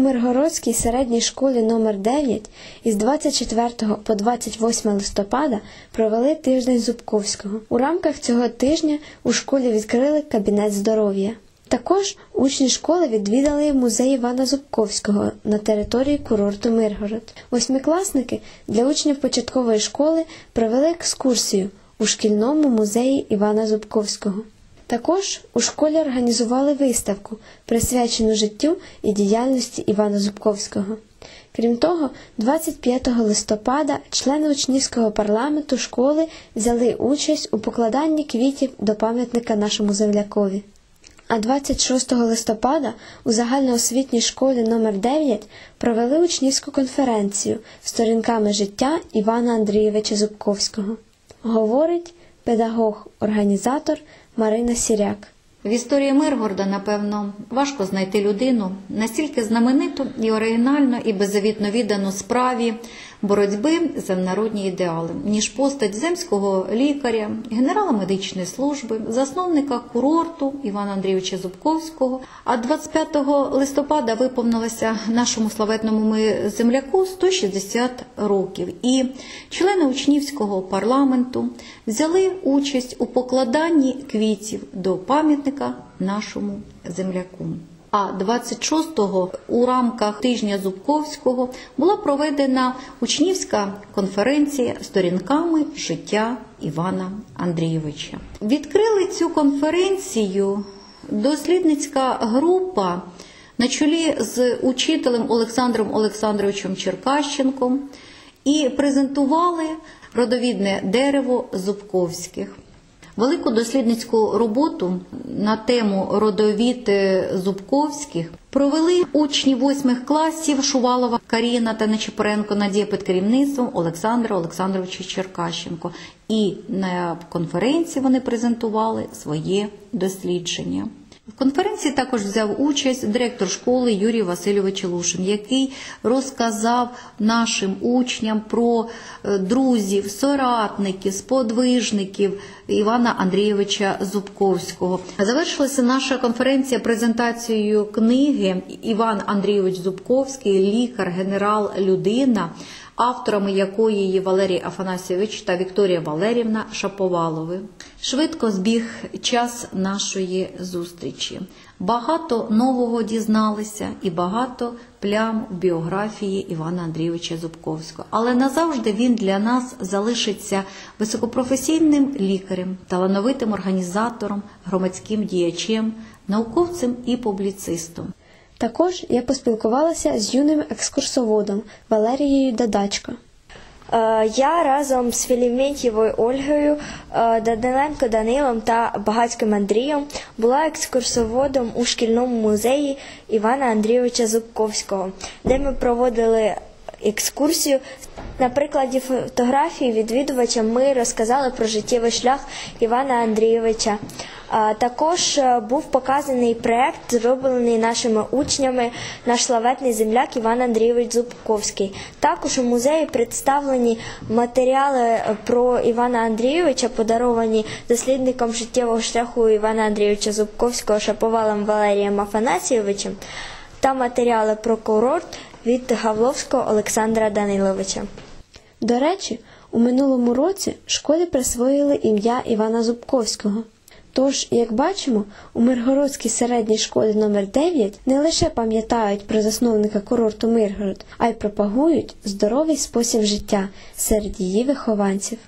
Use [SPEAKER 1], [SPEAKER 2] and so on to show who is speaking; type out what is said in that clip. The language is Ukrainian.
[SPEAKER 1] У Миргородській середній школі номер 9 із 24 по 28 листопада провели тиждень Зубковського. У рамках цього тижня у школі відкрили кабінет здоров'я. Також учні школи відвідали музей Івана Зубковського на території курорту Миргород. Восьмикласники для учнів початкової школи провели екскурсію у шкільному музеї Івана Зубковського. Також у школі організували виставку, присвячену життю і діяльності Івана Зубковського. Крім того, 25 листопада члени учнівського парламенту школи взяли участь у покладанні квітів до пам'ятника нашому землякові. А 26 листопада у загальноосвітній школі номер 9 провели учнівську конференцію сторінками життя Івана Андрійовича Зубковського. Говорить педагог-організатор Марина Сіряк.
[SPEAKER 2] В історії Миргорода, напевно, важко знайти людину настільки знамениту і оригінально і беззавітно віддану справі боротьби за народні ідеали, ніж постать земського лікаря, генерала медичної служби, засновника курорту Івана Андрійовича Зубковського. А 25 листопада виповнилося нашому славетному ми земляку 160 років. І члени учнівського парламенту взяли участь у покладанні квітів до пам'ятника нашому земляку. А 26-го у рамках тижня Зубковського була проведена учнівська конференція сторінками життя Івана Андрійовича. Відкрили цю конференцію дослідницька група на чолі з учителем Олександром Олександровичем Черкащенком і презентували родовідне дерево Зубковських. Велику дослідницьку роботу на тему родовід Зубковських провели учні восьмих класів Шувалова Каріна та Нечипоренко Надія під керівництвом Олександра Олександровича Черкащенко. І на конференції вони презентували своє дослідження. В конференції також взяв участь директор школи Юрій Васильович Лушин, який розказав нашим учням про е, друзів, соратників, сподвижників Івана Андрійовича Зубковського. Завершилася наша конференція презентацією книги Іван Андрійович Зубковський, лікар, генерал, людина. Авторами якої є Валерій Афанасьович та Вікторія Валерівна Шаповалови. Швидко збіг час нашої зустрічі. Багато нового дізналися і багато плям в біографії Івана Андрійовича Зубковського. Але назавжди він для нас залишиться високопрофесійним лікарем, талановитим організатором, громадським діячем, науковцем і публіцистом.
[SPEAKER 1] Також я поспілкувалася з юним екскурсоводом Валерією Дадачко.
[SPEAKER 3] Е, Я разом з Філіментьєвою Ольгою, е, Даниленко Данилом та Багацьким Андрієм була екскурсоводом у шкільному музеї Івана Андрійовича Зубковського, де ми проводили екскурсію. На прикладі фотографії відвідувачам ми розказали про життєвий шлях Івана Андрійовича. Також е, був показаний проект, зроблений нашими учнями, наш славетний земляк Іван Андрійович Зубковський. Також у музеї представлені матеріали е, про Івана Андрійовича, подаровані дослідником життєвого шляху Івана Андрійовича Зубковського Шаповалом Валерієм Афанасійовичем та матеріали про курорт від Гавловського Олександра Даниловича.
[SPEAKER 1] До речі, у минулому році школі присвоїли ім'я Івана Зубковського. Тож, як бачимо, у Миргородській середній школі номер 9 не лише пам'ятають про засновника курорту Миргород, а й пропагують здоровий спосіб життя серед її вихованців.